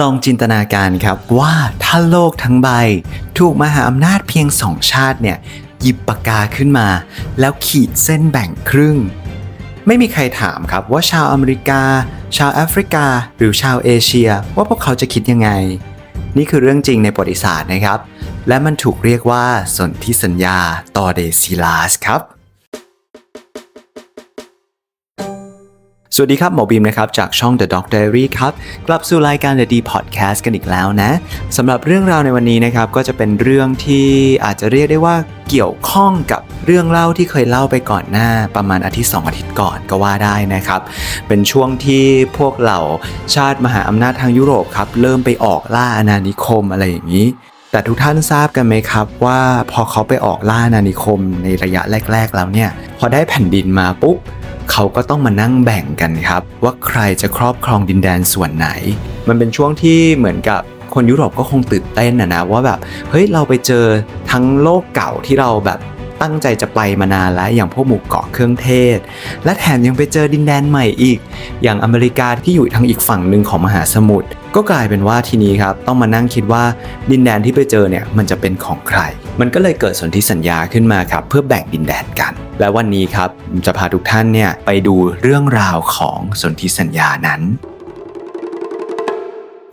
ลองจินตนาการครับว่าถ้าโลกทั้งใบ ถูกมหาอำนาจเพียงสองชาติเนี่ยหยิบปากกาขึ้นมา แล้วขีดเส้นแบ่งครึ่ง ไม่มีใครถามครับว่าชาวอเมริกา ชาวแอฟริกา หรือชาวเอเชีย ว่าพวกเขาจะคิดยังไง นี่คือเรื่องจริงในประวัติศาสตร์นะครับ และมันถูกเรียกว่าสนธิสัญญาตอเดซิลาสครับ สวัสดีครับ หมอบีมนะครับจากช่อง The Doc Diary ครับ กลับสู่รายการ The D Podcast กันอีกแล้วนะสำหรับเรื่องราวในวันนี้นะครับก็จะเป็นเรื่องที่อาจจะเรียกได้ว่าเกี่ยวข้องกับเรื่องเล่าที่เคยเล่าไปก่อนหน้าประมาณอาทิตย์ 2 อาทิตย์ก่อนก็ว่าได้นะครับ เป็นช่วงที่พวกเหล่าชาติมหาอำนาจทางยุโรปครับเริ่มไปออกล่าอาณานิคมอะไรอย่างนี้แต่ทุกท่านทราบกันไหมครับว่าพอเขาไปออกล่าอาณานิคมในระยะแรก ๆ แล้วเนี่ย พอได้แผ่นดินมาปุ๊บ เขาก็ต้องมานั่งแบ่งกันครับ ว่าใครจะครอบครองดินแดนส่วนไหน มันเป็นช่วงที่เหมือนกับคนยุโรปก็คงตื่นเต้นนะนะว่าแบบเฮ้ยเราไปเจอทั้งโลกเก่าที่เราแบบตั้งใจจะไปมานานแล้วอย่างพวกหมู่เกาะเครื่องเทศ และแถมยังไปเจอดินแดนใหม่อีก อย่างอเมริกาที่อยู่ทางอีกฝั่งหนึ่งของมหาสมุทรก็กลายเป็นว่าทีนี้ครับต้องมานั่งคิดว่าดินแดนที่ไปเจอเนี่ยมันจะเป็นของใคร มันก็เลยเกิดสนธิสัญญาขึ้นมาครับเพื่อแบ่งดินแดนกัน และวันนี้ครับจะพาทุกท่านเนี่ยไปดูเรื่องราวของสนธิสัญญานั้น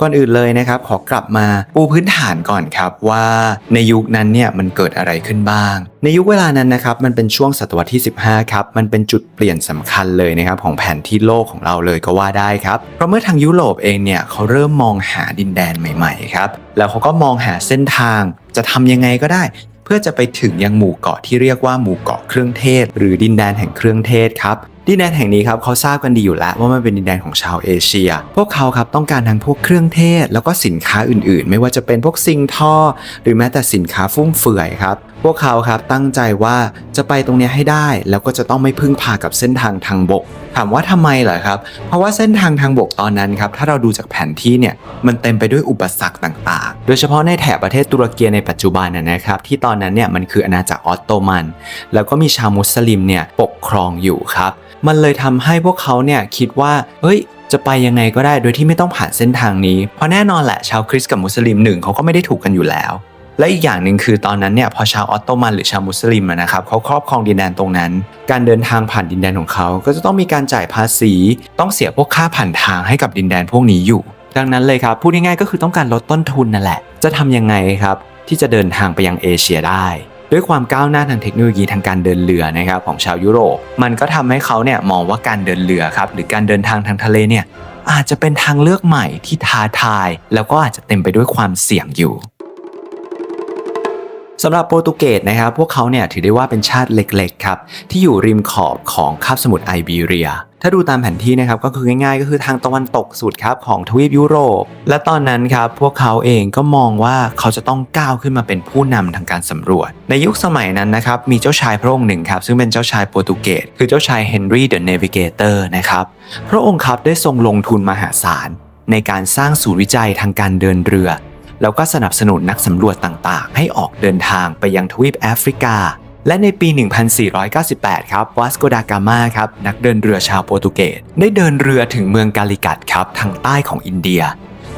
ก่อนอื่นเลยนะครับขอกลับมาปูพื้นฐานก่อนครับว่าในยุคนั้นเนี่ยมันเกิดอะไรขึ้นบ้าง ในยุคเวลานั้นนะครับมันเป็นช่วงศตวรรษที่ 15ครับมันเป็นจุดเปลี่ยนสำคัญเลยนะครับของแผนที่โลกของเราเลยก็ว่าได้ครับเพราะเมื่อทางยุโรปเองเนี่ยเขาเริ่มมองหาดินแดนใหม่ๆครับแล้วเขาก็มองหาเส้นทาง จะทำยังไงก็ได้ เพื่อจะไปถึงยังหมู่เกาะที่เรียกว่าหมู่เกาะเครื่องเทศ หรือดินแดนแห่งเครื่องเทศครับดินแดนแห่งนี้ครับเขาทราบกันดีอยู่แล้วว่ามันเป็นดินแดนของชาวเอเชีย พวกเขาครับต้องการทั้งพวกเครื่องเทศ แล้วก็สินค้าอื่นๆ ไม่ว่าจะเป็นพวกซิงท่อ หรือแม้แต่สินค้าฟุ่มเฟือยครับ พวกเขาครับตั้งใจว่าจะไปตรงนี้ให้ได้ แล้วก็จะต้องไม่พึ่งพากับเส้นทางทางบก ถามว่าทำไมเหรอครับ เพราะว่าเส้นทางทางบกตอนนั้นครับถ้าเราดูจากแผนที่เนี่ยมันเต็มไปด้วยอุปสรรคต่างๆ โดยเฉพาะในแถบประเทศตุรกีในปัจจุบันนะครับที่ตอนนั้นเนี่ยมันคืออาณาจักรออตโตมัน แล้วก็มีชาวมุสลิมเนี่ยปกครองอยู่ครับ มันเลยทำให้พวกเขาเนี่ยคิดว่าเฮ้ยจะไปยังไงก็ได้โดยที่ไม่ต้องผ่านเส้นทางนี้ เพราะแน่นอนแหละชาวคริสต์กับมุสลิมหนึ่งเขาก็ไม่ได้ถูกกันอยู่แล้ว และอีกอย่างหนึ่งคือตอนนั้นเนี่ยพอชาวออตโตมันหรือชาวมุสลิมนะครับเขาครอบครองดินแดนตรงนั้น การเดินทางผ่านดินแดนของเขาก็จะต้องมีการจ่ายภาษี ต้องเสียพวกค่าผ่านทางให้กับดินแดนพวกนี้อยู่ ดังนั้นเลยครับพูดง่ายๆก็คือต้องการลดต้นทุนนั่นแหละ จะทำยังไงครับที่จะเดินทางไปยังเอเชียได้ด้วยความก้าวหน้าทางเทคโนโลยีทางการเดินเรือนะครับของชาวยุโรป มันก็ทำให้เขาเนี่ยมองว่าการเดินเรือครับหรือการเดินทางทางทะเลเนี่ยอาจจะเป็นทางเลือกใหม่ที่ท้าทาย แล้วก็อาจจะเต็มไปด้วยความเสี่ยงอยู่ สำหรับโปรตุเกสนะครับพวกเขาเนี่ยถือได้ว่าเป็นชาติเล็กๆครับที่อยู่ริมขอบของคาบสมุทรไอเบีเรีย ถ้าดูตามแผนที่นะครับก็คือง่ายๆ ก็คือทางตะวันตกสุดครับของทวีปยุโรป และตอนนั้นครับพวกเขาเองก็มองว่าเขาจะต้องก้าวขึ้นมาเป็นผู้นำทางการสำรวจ ในยุคสมัยนั้นนะครับมีเจ้าชายพระองค์หนึ่งครับซึ่งเป็นเจ้าชายโปรตุเกสคือเจ้าชายเฮนรี่เดอะเนวิเกเตอร์นะครับพระองค์ครับได้ทรงลงทุนมหาศาลในการสร้างศูนย์วิจัยทางการเดินเรือ แล้วก็สนับสนุนนักสำรวจต่างๆ ให้ออกเดินทางไปยังทวีปแอฟริกา และในปี 1498 ครับวาสโกดากามาครับนักเดินเรือชาวโปรตุเกสได้เดินเรือถึงเมืองกาลิกัตครับทางใต้ของอินเดีย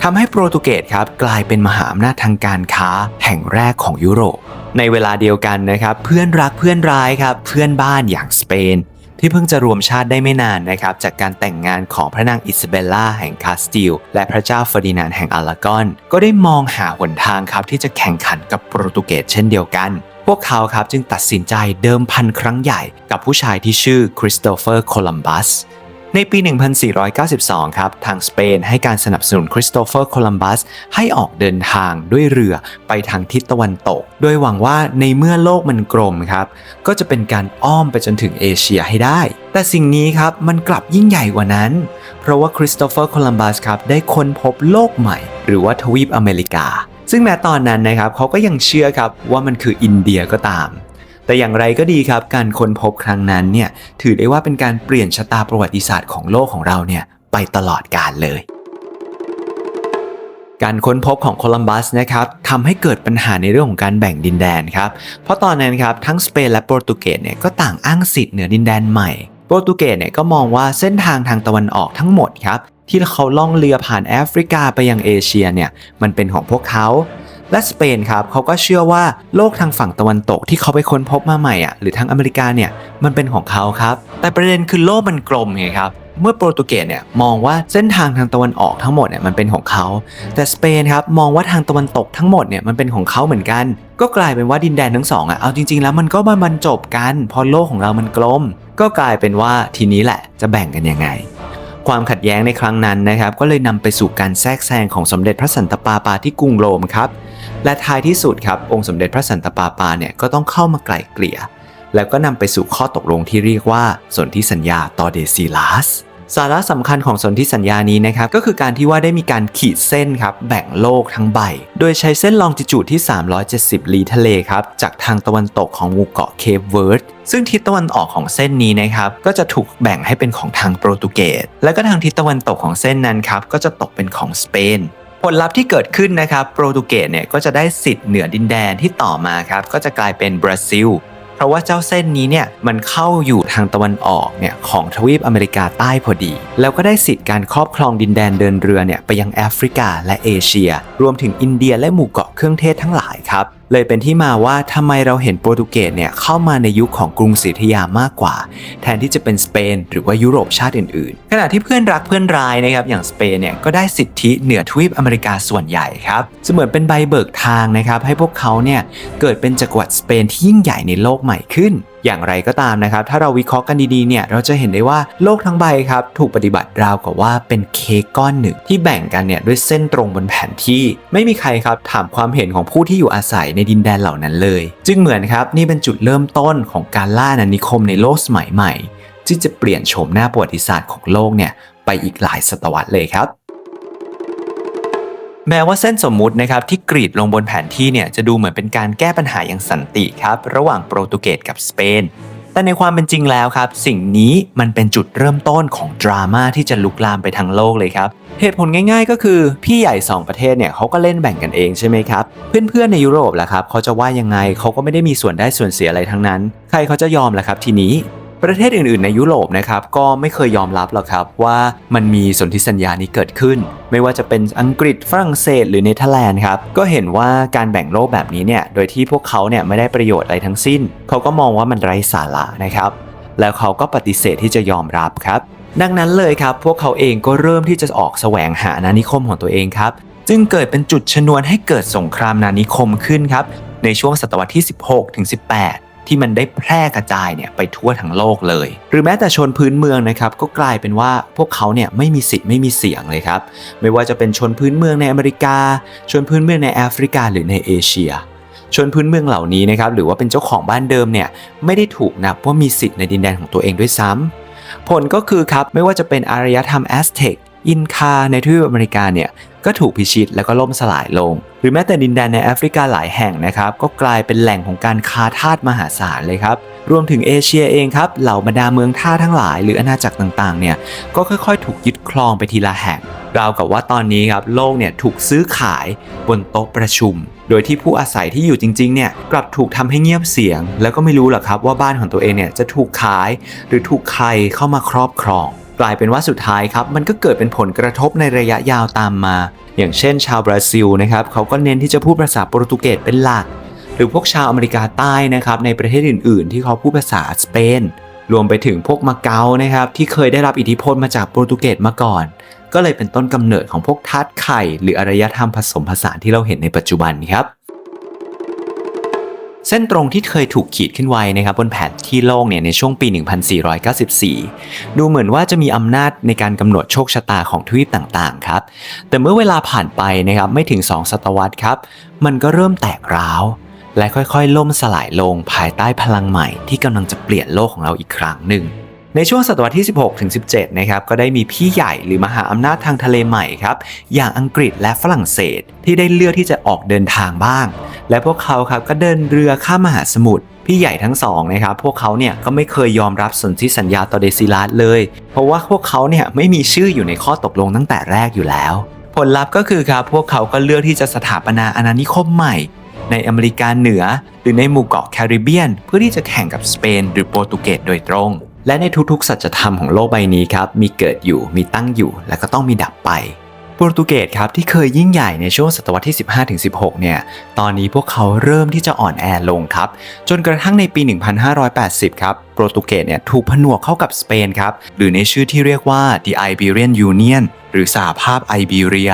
ทำให้โปรตุเกสครับกลายเป็นมหาอำนาจทางการค้าแห่งแรกของยุโรป ในเวลาเดียวกันนะครับเพื่อนรักเพื่อนร้ายครับเพื่อนบ้านอย่างสเปน ที่เพิ่งจะรวมชาติได้ไม่นานนะครับจากการแต่งงานของพระนางอิซาเบลล่าแห่งคาสติล และพระเจ้าเฟอร์ดินานด์แห่งอารากอน ก็ได้มองหาหนทางครับที่จะแข่งขันกับโปรตุเกสเช่นเดียวกัน พวกเขาครับจึงตัดสินใจเดิมพันครั้งใหญ่กับผู้ชายที่ชื่อคริสโตเฟอร์โคลัมบัส ในปี 1492 ครับ ทางสเปนให้การสนับสนุนคริสโตเฟอร์โคลัมบัสให้ออกเดินทางด้วยเรือไปทางทิศตะวันตก โดยหวังว่าในเมื่อโลกมันกลมครับ ก็จะเป็นการอ้อมไปจนถึงเอเชียให้ได้ แต่สิ่งนี้ครับมันกลับยิ่งใหญ่กว่านั้น เพราะว่าคริสโตเฟอร์โคลัมบัสครับได้ค้นพบโลกใหม่ หรือว่าทวีปอเมริกา ซึ่งแม้ตอนนั้นนะครับเขาก็ยังเชื่อครับว่ามันคืออินเดียก็ตาม แต่อย่างไรก็ดีครับการค้นพบครั้งนั้นเนี่ยถือได้ว่าเป็นการเปลี่ยนชะตาประวัติศาสตร์ของโลกของเราเนี่ยไปตลอดกาลเลยการค้นพบของโคลัมบัสนะครับทำให้เกิดปัญหาในเรื่องของการแบ่งดินแดนครับ เพราะตอนนั้นครับทั้งสเปนและโปรตุเกสเนี่ยก็ต่างอ้างสิทธิ์เหนือดินแดนใหม่ โปรตุเกสเนี่ยก็มองว่าเส้นทางทางตะวันออกทั้งหมดครับที่เขาล่องเรือผ่านแอฟริกาไปยังเอเชียเนี่ยมันเป็นของพวกเขา และสเปนครับเขาก็เชื่อว่าโลกทางฝั่งตะวันตกที่เขาไปค้นพบมาใหม่อะหรือทางอเมริกาเนี่ยมันเป็นของเขาครับแต่ประเด็นคือโลกมันกลมไงครับเมื่อโปรตุเกสเนี่ยมองว่าเส้นทางทางตะวันออกทั้งหมดเนี่ยมันเป็นของเขา แต่สเปนครับมองว่าทางตะวันตกทั้งหมดเนี่ยมันเป็นของเขาเหมือนกัน ก็กลายเป็นว่าดินแดนทั้งสองอะเอาจริง ๆ แล้วมันก็มาบรรจบกัน พอโลกของเรามันกลม ก็กลายเป็นว่าทีนี้แหละจะแบ่งกันยังไง ความขัดแย้งในครั้งนั้นนะครับก็เลยนำไปสู่การแทรกแซงของสมเด็จพระสันตะปาปาที่กรุงโรมครับ และท้ายที่สุดครับองค์สมเด็จพระสันตะปาปาเนี่ยก็ต้องเข้ามาไกล่เกลี่ย แล้วก็นำไปสู่ข้อตกลงที่เรียกว่าสนธิสัญญาตอเดซิลัสสาระสำคัญของสนธิสัญญานี้นะครับก็คือการที่ว่าได้มีการขีดเส้นครับแบ่งโลกทั้งใบ โดยใช้เส้นลองจิจูดที่ 370 ลีทะเลครับจากทางตะวันตกของหมู่เกาะเคปเวิร์ดซึ่งทิศตะวันออกของเส้นนี้นะครับก็จะถูกแบ่งให้เป็นของทางโปรตุเกสและก็ทางทิศตะวันตกของเส้นนั้นครับก็จะตกเป็นของสเปน ผลลัพธ์ที่เกิดขึ้นนะครับโปรตุเกสเนี่ยก็จะได้สิทธิ์เหนือดินแดนที่ต่อมาครับก็จะกลายเป็นบราซิล เพราะว่าเจ้าเส้นนี้เนี่ยมันเข้าอยู่ทางตะวันออกเนี่ยของทวีปอเมริกาใต้พอดี แล้วก็ได้สิทธิ์การครอบครองดินแดนเดินเรือเนี่ยไปยังแอฟริกาและเอเชีย รวมถึงอินเดียและหมู่เกาะเครื่องเทศทั้งหลายครับเลยเป็นที่มาว่าทำไมเราเห็นโปรตุเกสเนี่ยเข้ามาในยุคของกรุงศรีอยุธยามากกว่า แทนที่จะเป็นสเปนหรือว่ายุโรปชาติอื่นๆ ขณะที่เพื่อนรักเพื่อนร้ายนะครับอย่างสเปนเนี่ยก็ได้สิทธิเหนือทวีปอเมริกาส่วนใหญ่ครับเสมือนเป็นใบเบิกทางนะครับให้พวกเขาเนี่ยเกิดเป็นจักรวรรดิสเปนที่ยิ่งใหญ่ในโลกใหม่ขึ้น อย่างไรก็ตามนะครับ ถ้าเราวิเคราะห์กันดีๆเนี่ยเราจะเห็นได้ว่าโลกทั้งใบครับถูกปฏิบัติราวกับว่าเป็นเค้กก้อนหนึ่งที่แบ่งกันเนี่ยด้วยเส้นตรงบนแผนที่ ไม่มีใครครับถามความเห็นของผู้ที่อยู่อาศัยในดินแดนเหล่านั้นเลย จึงเหมือนครับนี่เป็นจุดเริ่มต้นของการล่าอาณานิคมในโลกสมัยใหม่ที่จะเปลี่ยนโฉมหน้าประวัติศาสตร์ของโลกเนี่ยไปอีกหลายศตวรรษเลยครับ แม้ว่าเส้นสมมุตินะครับที่กรีดลงบนแผนที่เนี่ยจะดูเหมือนเป็นการแก้ปัญหาอย่างสันติครับระหว่างโปรตุเกสกับสเปน แต่ในความเป็นจริงแล้วครับ สิ่งนี้มันเป็นจุดเริ่มต้นของดราม่าที่จะลุกลามไปทั้งโลกเลยครับเหตุผลง่ายๆ ก็คือพี่ใหญ่ 2 ประเทศเนี่ยเขาก็เล่นแบ่งกันเองใช่ไหมครับ เพื่อนๆในยุโรปล่ะครับเขาจะว่ายังไงเขาก็ไม่ได้มีส่วนได้ส่วนเสียอะไรทั้งนั้น ใครเขาจะยอมล่ะครับทีนี้ ประเทศอื่นๆในยุโรปนะครับก็ไม่เคยยอมรับหรอกครับว่ามันมีสนธิสัญญานี้เกิดขึ้น ไม่ว่าจะเป็นอังกฤษฝรั่งเศส หรือเนเธอร์แลนด์ครับก็เห็นว่าการแบ่งโลกแบบนี้เนี่ยโดยที่พวกเขาเนี่ยไม่ได้ประโยชน์อะไรทั้งสิ้น เขาก็มองว่ามันไร้สาระนะครับแล้วเขาก็ปฏิเสธที่จะยอมรับครับ ดังนั้นเลยครับ พวกเขาเองก็เริ่มที่จะออกแสวงหาอาณานิคมของตัวเองครับจึงเกิดเป็นจุดชนวนให้เกิดสงครามนานิคมขึ้นครับในช่วงศตวรรษที่ 16ถึง18 ที่มันได้แพร่กระจายเนี่ยไปทั่วทั้งโลกเลย หรือแม้แต่ชนพื้นเมืองนะครับก็กลายเป็นว่าพวกเขาเนี่ยไม่มีสิทธิ์ไม่มีเสียงเลยครับไม่ว่าจะเป็นชนพื้นเมืองในอเมริกา ชนพื้นเมืองในแอฟริกาหรือในเอเชียชนพื้นเมืองเหล่านี้นะครับหรือว่าเป็นเจ้าของบ้านเดิมเนี่ยไม่ได้ถูกนับว่ามีสิทธิ์ในดินแดนของตัวเองด้วยซ้ำผลก็คือครับไม่ว่าจะเป็นอารยธรรมแอสเท็ก อินคาในทวีปอเมริกาเนี่ยก็ถูกพิชิตแล้วก็ล่มสลายลง หรือแม้แต่ดินแดนในแอฟริกาหลายแห่งนะครับ ก็กลายเป็นแหล่งของการค้าทาสมหาศาลเลยครับรวมถึงเอเชียเองครับเหล่าบรรดาเมืองท่าทั้งหลาย หรืออาณาจักรต่างๆเนี่ยก็ค่อยๆ ถูกยึดครองไปทีละแห่งราวกับว่าตอนนี้ครับโลกเนี่ยถูกซื้อขายบนโต๊ะประชุม โดยที่ผู้อาศัยที่อยู่จริงๆเนี่ยกลับถูกทำให้เงียบเสียง แล้วก็ไม่รู้หรอกครับว่าบ้านของตัวเองเนี่ยจะถูกขาย หรือถูกใครเข้ามาครอบครอง กลายเป็นว่าสุดท้ายครับมันก็เกิดเป็นผลกระทบในระยะยาวตามมา อย่างเช่นชาวบราซิลนะครับเขาก็เน้นที่จะพูดภาษาโปรตุเกสเป็นหลัก หรือพวกชาวอเมริกาใต้นะครับในประเทศอื่น ๆ ที่เขาพูดภาษาสเปนรวมไปถึงพวกมาเก๊านะครับที่เคยได้รับอิทธิพลมาจากโปรตุเกสมาก่อน ก็เลยเป็นต้นกำเนิดของพวกทัดไข่ หรืออารยธรรมผสมผสานที่เราเห็นในปัจจุบันครับ เส้นตรงที่เคยถูกขีดขึ้นไว้นะครับบนแผนที่โลกเนี่ยในช่วงปี 1494 ดูเหมือนว่าจะมีอำนาจในการกำหนดโชคชะตาของทวีปต่างๆครับ แต่เมื่อเวลาผ่านไปนะครับไม่ถึง 2 ศตวรรษครับ มันก็เริ่มแตกร้าว และค่อยๆ ล่มสลายลงภายใต้พลังใหม่ที่กำลังจะเปลี่ยนโลกของเราอีกครั้งหนึ่ง ในช่วงศตวรรษที่ 16ถึง17 นะครับ ก็ได้มีพี่ใหญ่หรือมหาอำนาจทางทะเลใหม่ครับ อย่างอังกฤษและฝรั่งเศสที่ได้เลือกที่จะออกเดินทางบ้าง และพวกเขาครับก็เดินเรือข้ามมหาสมุทรพี่ใหญ่ทั้งสองนะครับพวกเขาเนี่ยก็ไม่เคยยอมรับสนธิสัญญาต่อเดซิลัสเลย เพราะว่าพวกเขาเนี่ยไม่มีชื่ออยู่ในข้อตกลงตั้งแต่แรกอยู่แล้ว ผลลัพธ์ก็คือครับพวกเขาก็เลือกที่จะสถาปนาอาณานิคมใหม่ ในอเมริกาเหนือ หรือในหมู่เกาะแคริบเบียน เพื่อที่จะแข่งกับสเปนหรือโปรตุเกสโดยตรง และในทุกๆ สัจธรรมของโลกใบนี้ครับมีเกิดอยู่มีตั้งอยู่ และก็ต้องมีดับไปโปรตุเกสครับที่เคยยิ่งใหญ่ในช่วงศตวรรษที่ 15-16 เนี่ย ตอนนี้พวกเขาเริ่มที่จะอ่อนแอลงครับ จนกระทั่งในปี 1580 ครับ โปรตุเกสเนี่ยถูกผนวกเข้ากับสเปนครับ หรือในชื่อที่เรียกว่า The Iberian Union หรือสหภาพไอเบเรีย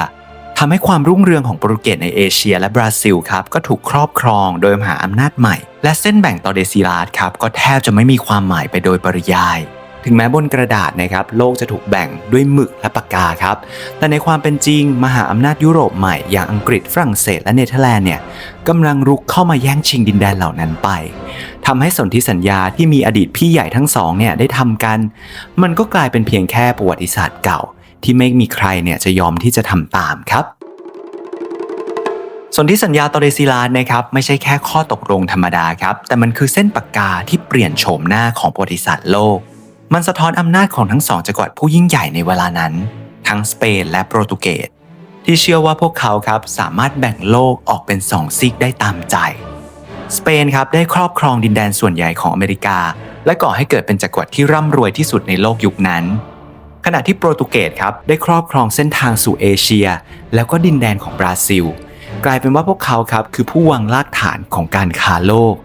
ทำให้ความรุ่งเรืองของโปรตุเกสในเอเชียและบราซิลครับก็ถูกครอบครองโดยมหาอำนาจใหม่ และเส้นแบ่งต่อเดซิลาสครับก็แทบจะไม่มีความหมายไปโดยปริยาย ถึงแม้บนกระดาษนะครับโลกจะถูกแบ่งด้วยหมึกและปากกาครับ แต่ในความเป็นจริง มหาอำนาจยุโรปใหม่อย่างอังกฤษฝรั่งเศสและเนเธอร์แลนด์เนี่ยกำลังรุกเข้ามาแย่งชิงดินแดนเหล่านั้นไปทำให้สนธิสัญญาที่มีอดีตพี่ใหญ่ทั้งสองเนี่ยได้ทำกัน มันก็กลายเป็นเพียงแค่ประวัติศาสตร์เก่า ที่ไม่มีใครเนี่ยจะยอมที่จะทำตามครับ ส่วนที่สัญญาตอเดซิลาสนะครับไม่ใช่แค่ข้อตกลงธรรมดาครับ แต่มันคือเส้นปากกาที่เปลี่ยนโฉมหน้าของประวัติศาสตร์โลก มันสะท้อนอำนาจของทั้งสองจักรวรรดิผู้ยิ่งใหญ่ในเวลานั้น ทั้งสเปนและโปรตุเกสที่เชื่อว่าพวกเขาครับสามารถแบ่งโลกออกเป็นสองซีกได้ตามใจ สเปนครับได้ครอบครองดินแดนส่วนใหญ่ของอเมริกา และก่อให้เกิดเป็นจักรวรรดิที่ร่ำรวยที่สุดในโลกยุคนั้น ขณะที่โปรตุเกสครับได้ครอบครองเส้นทางสู่เอเชีย แล้วก็ดินแดนของบราซิล กลายเป็นว่าพวกเขาครับคือผู้วางรากฐานของการค้าโลก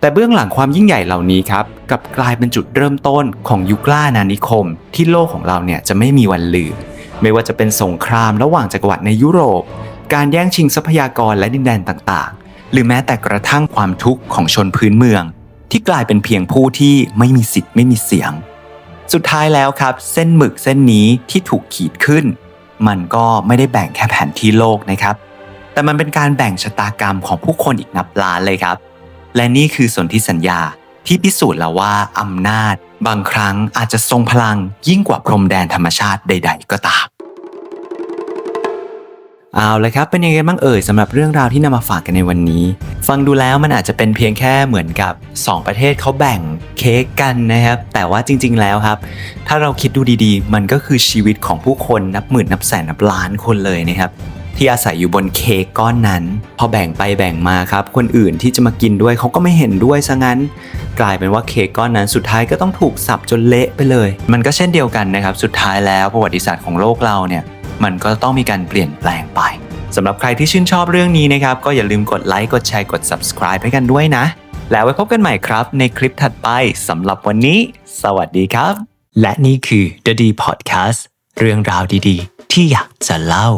แต่เบื้องหลังความยิ่งใหญ่เหล่านี้ครับกลับกลายเป็นจุดเริ่มต้นของยุคล่าอาณานิคม ที่โลกของเราเนี่ยจะไม่มีวันลืมไม่ว่าจะเป็นสงครามระหว่างจักรวรรดิในยุโรป การแย่งชิงทรัพยากรและดินแดนต่างๆ หรือแม้แต่กระทั่งความทุกข์ของชนพื้นเมือง ที่กลายเป็นเพียงผู้ที่ไม่มีสิทธิ์ไม่มีเสียง สุดท้ายแล้วครับ เส้นหมึกเส้นนี้ที่ถูกขีดขึ้น มันก็ไม่ได้แบ่งแค่แผนที่โลกนะครับ แต่มันเป็นการแบ่งชะตากรรมของผู้คนอีกนับล้านเลยครับ และนี่คือสนธิสัญญาที่พิสูจน์แล้วว่าอำนาจ บางครั้งอาจจะทรงพลังยิ่งกว่าพรมแดนธรรมชาติใด ๆ ก็ตาม เอาละครับเป็นยังไงบ้างเอ่ยสำหรับเรื่องราวที่นำมาฝากกันในวันนี้ ฟังดูแล้วมันอาจจะเป็นเพียงแค่เหมือนกับ 2 ประเทศเขาแบ่งเค้กกันนะครับ แต่ว่าจริง ๆ แล้วครับ ถ้าเราคิดดูดีๆ มันก็คือชีวิตของผู้คนนับหมื่นนับแสนนับล้านคนเลยนะครับที่อาศัยอยู่บนเค้กก้อนนั้น พอแบ่งไปแบ่งมาครับ คนอื่นที่จะมากินด้วยเขาก็ไม่เห็นด้วยซะงั้น กลายเป็นว่าเค้กก้อนนั้นสุดท้ายก็ต้องถูกสับจนเละไปเลย มันก็เช่นเดียวกันนะครับ สุดท้ายแล้วประวัติศาสตร์ของโลกเราเนี่ย มันก็ต้องมีการเปลี่ยนแปลงไปสำหรับใครที่ชื่นชอบเรื่องนี้นะครับ ก็อย่าลืมกดไลค์กดแชร์กด subscribe ให้กันด้วยนะ แล้วไว้พบกันใหม่ครับ ในคลิปถัดไปสำหรับวันนี้ สวัสดีครับ และนี่คือ The D Podcast เรื่องราวดีๆ ที่อยากจะเล่า